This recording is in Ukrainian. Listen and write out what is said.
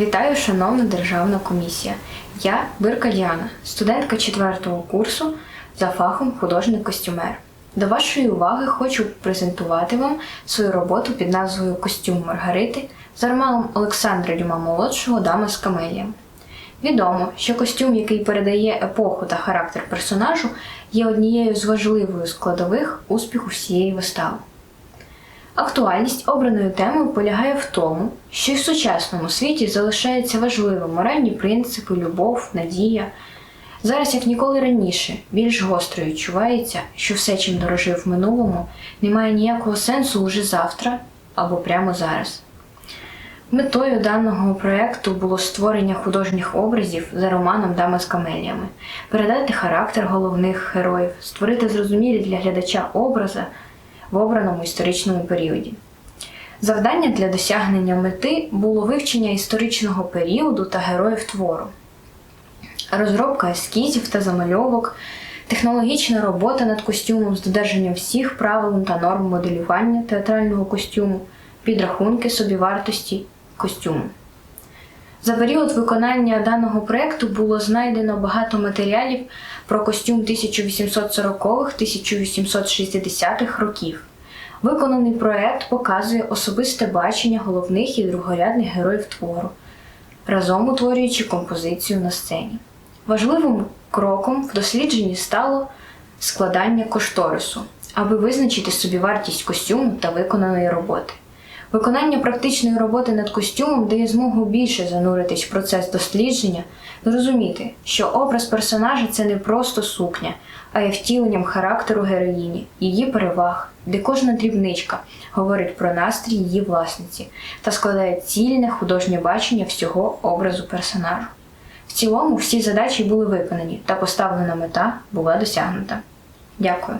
Вітаю, шановна державна комісія. Я Бирка Діана, студентка 4 курсу за фахом художник-костюмер. До вашої уваги хочу презентувати вам свою роботу під назвою Костюм Маргарити за романом Олександра Дюма молодшого Дама з камелієм. Відомо, що костюм, який передає епоху та характер персонажу, є однією з важливих складових успіху всієї вистави. Актуальність обраної теми полягає в тому, що й в сучасному світі залишаються важливими моральні принципи, любов, надія. Зараз, як ніколи раніше, більш гостро відчувається, що все, чим дорожив в минулому, не має ніякого сенсу уже завтра або прямо зараз. Метою даного проєкту було створення художніх образів за романом Дама з камеліями, передати характер головних героїв, створити зрозумілі для глядача образи в обраному історичному періоді. Завдання для досягнення мети було вивчення історичного періоду та героїв твору, розробка ескізів та замальовок, технологічна робота над костюмом з додержанням всіх правил та норм моделювання театрального костюму, підрахунки собівартості костюму. За період виконання даного проєкту було знайдено багато матеріалів про костюм 1840-1860-х років. Виконаний проект показує особисте бачення головних і другорядних героїв твору, разом утворюючи композицію на сцені. Важливим кроком в дослідженні стало складання кошторису, аби визначити собівартість костюму та виконаної роботи. Виконання практичної роботи над костюмом дає змогу більше зануритись в процес дослідження, зрозуміти, що образ персонажа це не просто сукня, а є втіленням характеру героїні, її переваг, де кожна дрібничка говорить про настрій її власниці та складає цільне художнє бачення всього образу персонажу. В цілому всі задачі були виконані та поставлена мета була досягнута. Дякую.